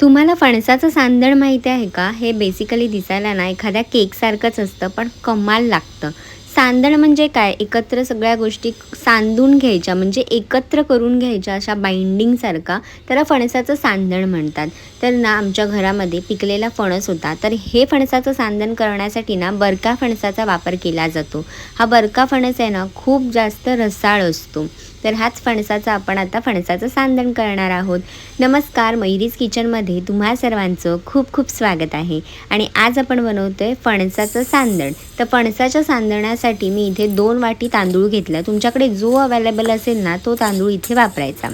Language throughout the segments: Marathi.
तुम्हाला फणसाचं सांदण माहिती आहे का? हे बेसिकली दिसायला ना एखाद्या केकसारखंच असतं पण कमाल लागतं. सांदण म्हणजे काय? एकत्र सगळ्या गोष्टी सांदून घ्यायच्या म्हणजे एकत्र करून घ्यायच्या अशा बाइंडिंगसारखा त्याला फणसाचं सांदण म्हणतात. तर ना आमच्या घरामध्ये पिकलेला फणस होता. तर हे फणसाचं सांदण करण्यासाठी ना बरका फणसाचा वापर केला जातो. हा बरका फणस आहे ना खूप जास्त रसाळ असतो. तर हाच फणसाचा आपण आता फणसाचं सांदण करणार आहोत. नमस्कार मयुरीज किचनमध्ये तुम्हा सर्वांचं खूप खूप स्वागत आहे. आणि आज आपण बनवतोय फणसाचं सांदण. तर फणसाच्या सांदणासाठी मी इथे दोन वाटी तांदूळ घेतला. तुमच्याकडे जो अवेलेबल असेल ना तो तांदूळ इथे वापरायचा.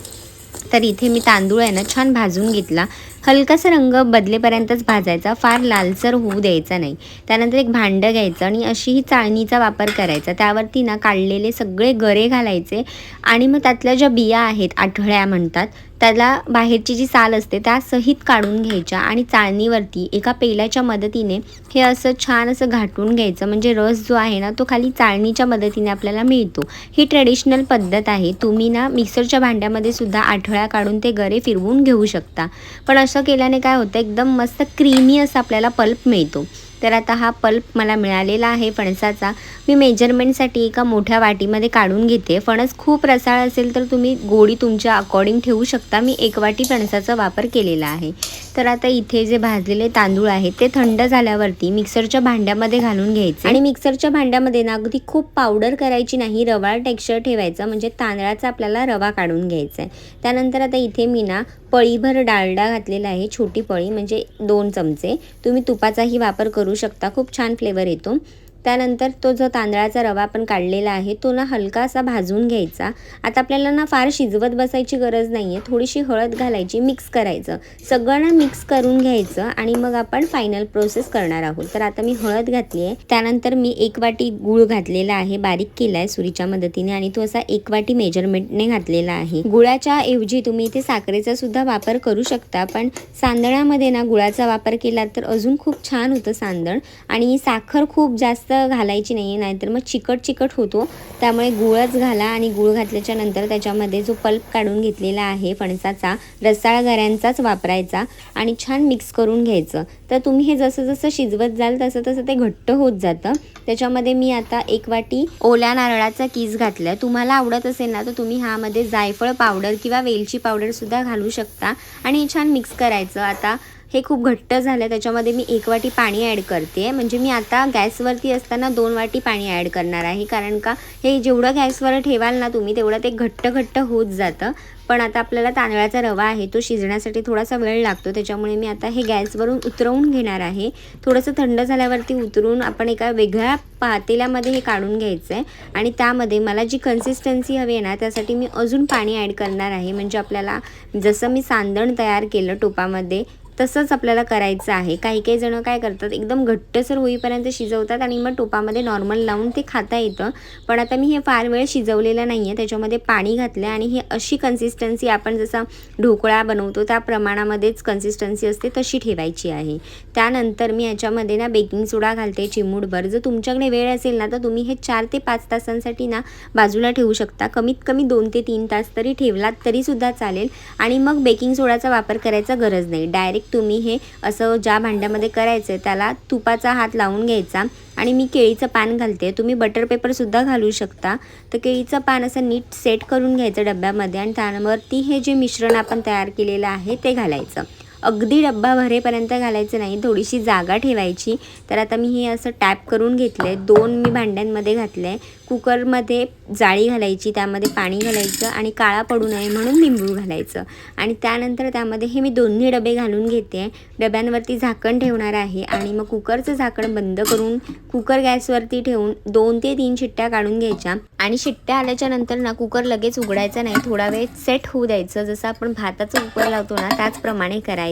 तर इथे मी तांदूळ आहे ना छान भाजून घेतला. हलकासा रंग बदलेपर्यंतच भाजायचा. फार लालसर होऊ द्यायचा नाही. त्यानंतर एक भांडं घ्यायचं आणि अशी ही चाळणीचा वापर करायचा. त्यावरती ना काढलेले सगळे गरे घालायचे आणि मग त्यातल्या ज्या बिया आहेत आठळ्या म्हणतात त्याला बाहेरची जी साल असते त्या सहित काढून घ्यायच्या आणि चाळणीवरती एका पेल्याच्या मदतीने हे असं छान असं घाटून घ्यायचं. म्हणजे रस जो आहे ना तो खाली चाळणीच्या मदतीने आपल्याला मिळतो. ही ट्रेडिशनल पद्धत आहे. तुम्ही ना मिक्सरच्या भांड्यामध्ये सुद्धा आठळ्या काढून ते गरे फिरवून घेऊ शकता. पण असं केल्याने काय होतं एकदम मस्त क्रीमी असं आपल्याला पल्प मिळतो. तर आता हा पल्प मला मिळालेला आहे फणसाचा. मी मेजरमेंटसाठी एका मोठ्या वाटीमध्ये काढून घेते. फणस खूप रसाळ असेल तर तुम्ही गोडी तुमच्या अकॉर्डिंग ठेवू शकता. मी एक वाटी फणसाचा वापर केलेला आहे. तर आता इथे जे भाजलेले तांदूळ आहेत ते थंड झाल्यावरती मिक्सरच्या भांड्यामध्ये घालून घ्यायचे. आणि मिक्सरच्या भांड्यामध्ये ना अगदी खूप पावडर करायची नाही रवाळ टेक्स्चर ठेवायचं म्हणजे तांदळाचा आपल्याला रवा काढून घ्यायचा आहे. त्यानंतर आता इथे मी ना पळीभर डालडा घातलेला आहे छोटी पळी म्हणजे दोन चमचे. तुम्ही तुपाचाही वापर करू शकता. खूप छान फ्लेवर येतो. त्यानंतर तो जो तांदळाचा रवा आपण काढलेला आहे तो ना हलका असा भाजून घ्यायचा. आता आपल्याला ना फार शिजवत बसायची गरज नाही आहे थोडीशी हळद घालायची मिक्स करायचं. सगळं ना मिक्स करून घ्यायचं आणि मग आपण फायनल प्रोसेस करणार आहोत. तर आता मी हळद घातली आहे. त्यानंतर मी एक वाटी गूळ घातलेला आहे. बारीक केला आहे सुरीच्या मदतीने आणि तो असा एक वाटी मेजरमेंटने घातलेला आहे. गुळाच्या ऐवजी तुम्ही इथे साखरेचा सुद्धा वापर करू शकता पण सांदणामध्ये ना गुळाचा वापर केला तर अजून खूप छान होतं सांदण आणि साखर खूप जास्त घालायची नाही आहे नाहीतर मग चिकट चिकट होतो. त्यामुळे गुळच घाला आणि गुळ घातल्याच्या नंतर त्याच्यामध्ये जो पल्प काढून घेतलेला आहे फणसाचा रसाळ गऱ्यांचाच वापरायचा आणि छान मिक्स करून घ्यायचं. तर तुम्ही हे जसं जसं शिजवत जाल तसं तसं ते घट्ट होत जातं. त्याच्यामध्ये मी आता एक वाटी ओल्या नारळाचा किस घातला तुम्हाला आवडत असेल ना तर तुम्ही ह्यामध्ये जायफळ पावडर किंवा वेलची पावडरसुद्धा घालू शकता आणि हे छान मिक्स करायचं. आता हे खूप घट्ट झालं त्याच्यामध्ये मी एक वाटी पाणी ॲड करते. म्हणजे मी आता गॅसवरती असताना दोन वाटी पाणी ॲड करणार आहे. कारण का हे जेवढं गॅसवर ठेवाल ना तुम्ही तेवढं ते घट्ट घट्ट होत जातं. पण आता आपल्याला तांदळाचा रवा आहे तो शिजण्यासाठी थोडासा वेळ लागतो. त्याच्यामुळे मी आता हे गॅसवरून उतरवून घेणार आहे. थोडंसं थंड झाल्यावरती उतरून आपण एका वेगळ्या पातेल्यामध्ये हे काढून घ्यायचं आहे आणि त्यामध्ये मला जी कन्सिस्टन्सी हवी आहे ना त्यासाठी मी अजून पाणी ॲड करणार आहे. म्हणजे आपल्याला जसं मी सांदण तयार केलं टोपामध्ये तसंच आपल्याला करायचं आहे. काही काही जणं काय करतात एकदम घट्टसर होईपर्यंत शिजवतात आणि मग टोपामध्ये नॉर्मल लावून ते खाता येतं. पण आता मी हे फार वेळ शिजवलेलं नाही आहे त्याच्यामध्ये पाणी घातलं आणि हे अशी कन्सिस्टन्सी आपण जसा ढोकळा बनवतो त्या प्रमाणामध्येच कन्सिस्टन्सी असते तशी ठेवायची आहे. त्यानंतर मी याच्यामध्ये ना बेकिंग सोडा घालते चिमूटभर. जर तुमच्याकडे वेळ असेल ना तर तुम्ही हे चार ते पाच तासांसाठी ना बाजूला ठेवू शकता. कमीत कमी दोन ते तीन तास तरी ठेवलात तरीसुद्धा चालेल. आणि मग बेकिंग सोडाचा वापर करायचा गरज नाही. डायरेक्ट तुम्ही हे असं ज्या भांड्यामध्ये करायचं आहे त्याला तुपाचा हात लावून घ्यायचा आणि मी केळीचं पान घालते. तुम्ही बटर पेपरसुद्धा घालू शकता. तर केळीचं पान असं नीट सेट करून घ्यायचं डब्यामध्ये आणि त्यावरती हे जे मिश्रण आपण तयार केलेलं आहे ते घालायचं. अगदी डब्बा भरेपर्यंत घालायचं नाही थोडीशी जागा ठेवायची. तर आता मी हे असं टॅप करून घेतलं आहे दोन मी भांड्यांमध्ये घातलं आहे कुकरमध्ये जाळी घालायची त्यामध्ये पाणी घालायचं आणि काळा पडू नये म्हणून लिंबू घालायचं. आणि त्यानंतर त्यामध्ये हे मी दोन्ही डबे घालून घेते. डब्यांवरती झाकण ठेवणार आहे आणि मग कुकरचं झाकण बंद करून कुकर गॅसवरती ठेवून दोन ते तीन शिट्ट्या काढून घ्यायच्या. आणि शिट्ट्या आल्याच्यानंतर ना कुकर लगेच उघडायचा नाही. थोडा वेळ सेट होऊ द्यायचं. जसं आपण भाताचं कुकर लावतो ना त्याचप्रमाणे करायचं.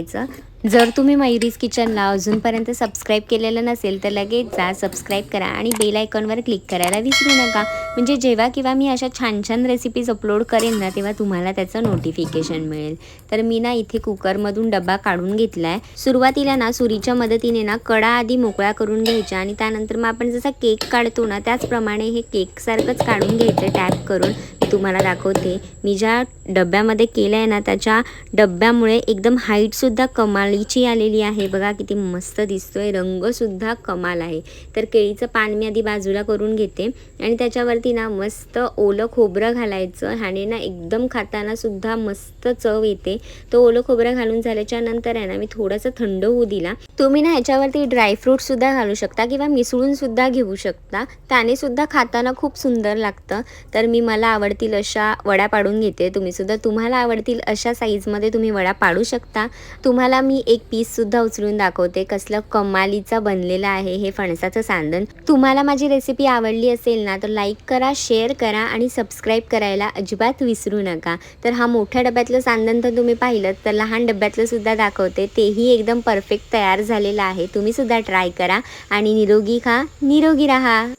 जर तुम्ही मयुरीज किचनला अजूनपर्यंत सबस्क्राईब केलेलं नसेल तर लगेच जा सबस्क्राईब करा आणि बेल आयकॉनवर क्लिक करायला विसरू नका. म्हणजे जेव्हा किंवा मी अशा छान छान रेसिपीज अपलोड करेन ना तेव्हा तुम्हाला त्याचं नोटिफिकेशन मिळेल. तर मी ना इथे कुकरमधून डबा काढून घेतला आहे सुरुवातीला ना सुरीच्या मदतीने ना कडा आधी मोकळा करून घ्यायच्या आणि त्यानंतर मग आपण जसा केक काढतो ना त्याचप्रमाणे हे केकसारखंच काढून घ्यायचं टॅप करून. तुम्हाला दाखवते. मी ज्या डब्यामध्ये केलं आहे ना त्याच्या डब्यामुळे एकदम हाईटसुद्धा कमालीची आलेली आहे. बघा किती मस्त दिसतो आहे रंगसुद्धा कमाल आहे. तर केळीचं पान मी आधी बाजूला करून घेते. आणि त्याच्यावरती ना मस्त ओलं खोबरं घालायचं. ह्याने ना एकदम खाताना सुद्धा मस्त चव येते. तो ओलं खोबरं घालून झाल्याच्यानंतर आहे ना मी थोडंसं थंड होऊ दिला. तुम्ही ना ह्याच्यावरती ड्रायफ्रूटसुद्धा घालू शकता किंवा मिसळूनसुद्धा घेऊ शकता. त्याने सुद्धा खाताना खूप सुंदर लागतं. तर मी मला आवडतील अशा वड्या पाडून घेते. तुम्ही सुद्धा तुम्हाला आवडतील अशा साईजमध्ये तुम्ही वड्या पाडू शकता. तुम्हाला मी एक पीससुद्धा उचलून दाखवते. कसलं कमालीचा बनलेलं आहे हे फणसाचं सांदण. तुम्हाला माझी रेसिपी आवडली असेल ना तर लाईक करा शेअर करा आणि सबस्क्राईब करायला अजिबात विसरू नका. तर हा मोठ्या डब्यातलं सांदण तर तुम्ही पाहिलं तर लहान डब्यातलं सुद्धा दाखवते. तेही एकदम परफेक्ट तयार झालेलं आहे. तुम्ही सुद्धा ट्राय करा आणि निरोगी खा. निरोगी राहा.